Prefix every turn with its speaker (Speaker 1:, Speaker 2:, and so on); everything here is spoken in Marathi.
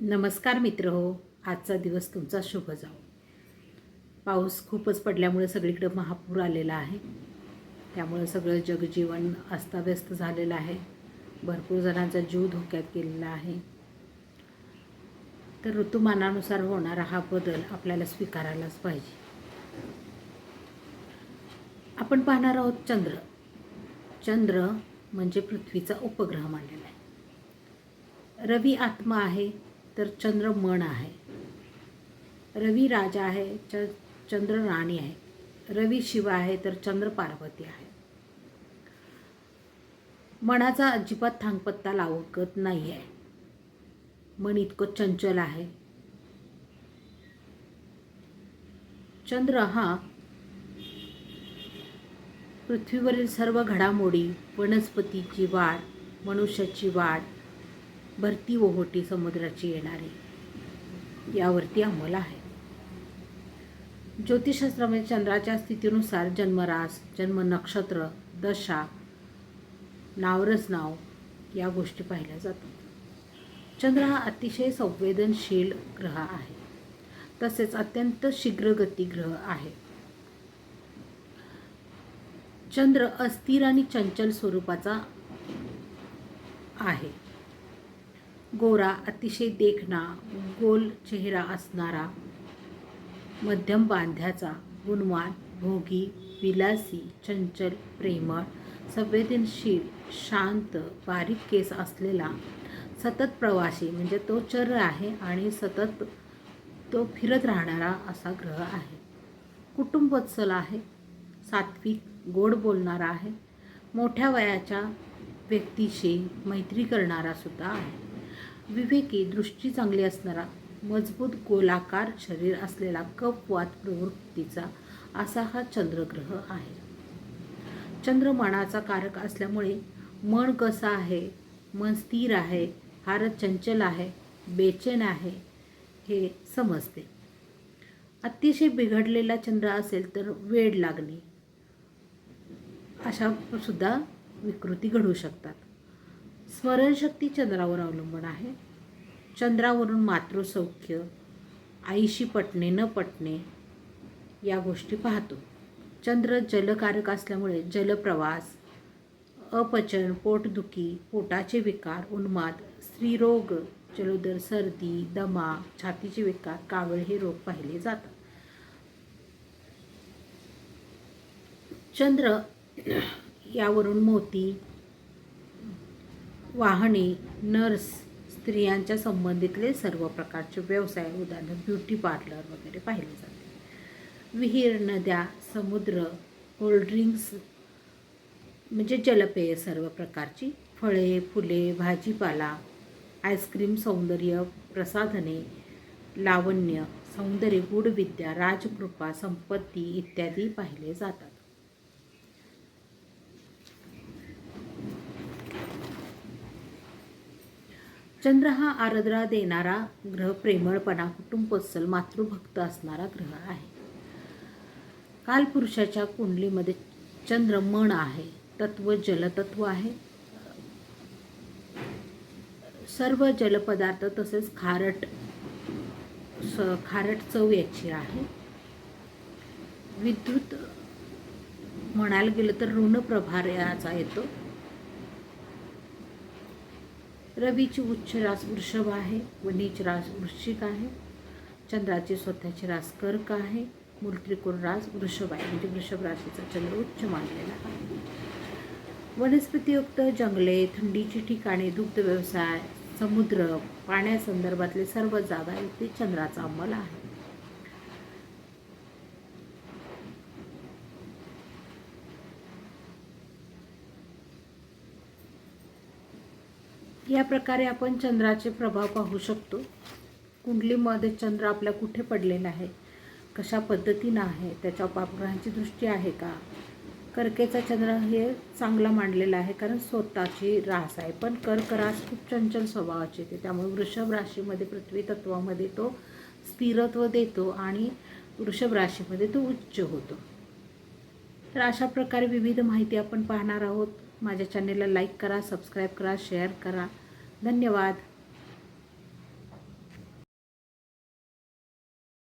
Speaker 1: नमस्कार मित्र हो आजचा दिवस तुमचा शुभ जाओ पाऊस खूपच पडल्यामुळे सगळीकडे महापूर आलेला आहे. त्यामुळे सगळं जगजीवन अस्ताव्यस्त झालेलं आहे. भरपूर जणांचा जीव धोक्यात गेलेला आहे. तर ऋतुमानानुसार होणारा हा बदल आपल्याला स्वीकारायलाच पाहिजे. आपण पाहणार आहोत चंद्र. चंद्र म्हणजे पृथ्वीचा उपग्रह मानलेला आहे. रवी आत्मा आहे. तर चंद्र मन आहे. रवी राजा आहे च चंद्र राणी आहे. रवी शिव आहे तर चंद्र पार्वती आहे. मनाचा अजिबात थांगपत्ता लावकत नाही आहे. मन इतकं चंचल आहे. चंद्र हा पृथ्वीवरील सर्व घडामोडी वनस्पतीची वाढ मनुष्याची वाढ भरती ओहोटी समुद्राची येणारी. यावरती अंमल आहे. ज्योतिषशास्त्रामध्ये चंद्राच्या स्थितीनुसार जन्मरास जन्म नक्षत्र दशा नावरस नाव या गोष्टी पाहिल्या जातात. चंद्र हा अतिशय संवेदनशील ग्रह आहे. तसेच अत्यंत शीघ्रगती ग्रह आहे. चंद्र अस्थिर आणि चंचल स्वरूपाचा आहे. गोरा अतिशय देखणा गोल चेहरा असणारा मध्यम बांध्याचा गुणवान भोगी विलासी चंचल प्रेमळ संवेदनशील शांत बारीक केस असलेला सतत प्रवासी म्हणजे तो चर आहे आणि सतत तो फिरत राहणारा असा ग्रह आहे. कुटुंबोत्सल आहे सात्विक गोड बोलणारा आहे मोठ्या वयाच्या व्यक्तीशी मैत्री करणारा सुद्धा आहे. विवेकी दृष्टी चांगली असणारा मजबूत गोलाकार शरीर असलेला कपवात प्रवृत्तीचा असा हा चंद्रग्रह आहे. चंद्र मनाचा कारक असल्यामुळे मन कसं आहे मन स्थिर आहे फारच चंचल आहे बेचैन आहे हे समजते. अतिशय बिघडलेला चंद्र असेल तर वेळ लागणे अशा सुद्धा विकृती घडू शकतात. स्मरणशक्ती चंद्रावर अवलंबून आहे. चंद्रावरून मातृसौख्य आईशी पटणे न पटणे या गोष्टी पाहतो. चंद्र जलकारक असल्यामुळे जलप्रवास अपचन पोटदुखी पोटाचे विकार उन्माद स्त्रीरोग जलोदर सर्दी दमा छातीचे विकार कावळ हे रोग पाहिले जातात. चंद्र यावरून मोती वाहने नर्स स्त्रियांच्या संबंधितले सर्व प्रकारचे व्यवसाय उदाहरण ब्युटी पार्लर वगैरे पाहिले जाते. विहीर नद्या समुद्र कोल्ड्रिंक्स म्हणजे जलपेय सर्व प्रकारची फळे फुले भाजीपाला आईस्क्रीम सौंदर्य प्रसाधने लावण्य सौंदर्य गूढविद्या राजकृपा संपत्ती इत्यादी पाहिले जातात. चंद्र हा आरद्रा देणारा ग्रह प्रेमळपणा कुटुंबोत्सल मातृभक्त असणारा ग्रह आहे. कालपुरुषाच्या कुंडलीमध्ये चंद्र मन आहे तत्व जलतत्व आहे. सर्व जलपदार्थ तसेच खारट स खारट चव याची आहे. विद्युत म्हणायला गेलं तर ऋणप्रभार याचा येतो. रवीची उच्च रास वृषभ आहे व नीच रास वृश्चिक आहे चंद्राची स्वतःची रास कर्क आहे मूल त्रिकोण रास वृषभ आहे म्हणजे वृषभ राशीचा चंद्र उच्च मानलेला आहे. वनस्पतीयुक्त जंगले थंडीची ठिकाणे दुग्ध व्यवसाय समुद्र पाण्यासंदर्भातले सर्व जागा इथे चंद्राचा अंमल आहे. या प्रकारे आपण चंद्राचे प्रभाव पाहू शकतो. कुंडलीमध्ये चंद्र आपल्या कुठे पडलेला आहे? कशा पद्धतीनं आहे? त्याच्या पापग्रहांची दृष्टी आहे का? कर्केचा चंद्र हे चांगला मांडलेला आहे कारण स्वतःची रास आहे. पण कर्क रास खूप चंचल स्वभावाची येते. त्यामुळे वृषभ राशीमध्ये पृथ्वी तत्वामध्ये तो स्थिरत्व देतो आणि वृषभ राशीमध्ये तो उच्च होतो. तर अशा प्रकारे विविध माहिती आपण पाहणार आहोत. माझ्या चॅनेलला लाईक करा सबस्क्राईब करा शेअर करा. धन्यवाद.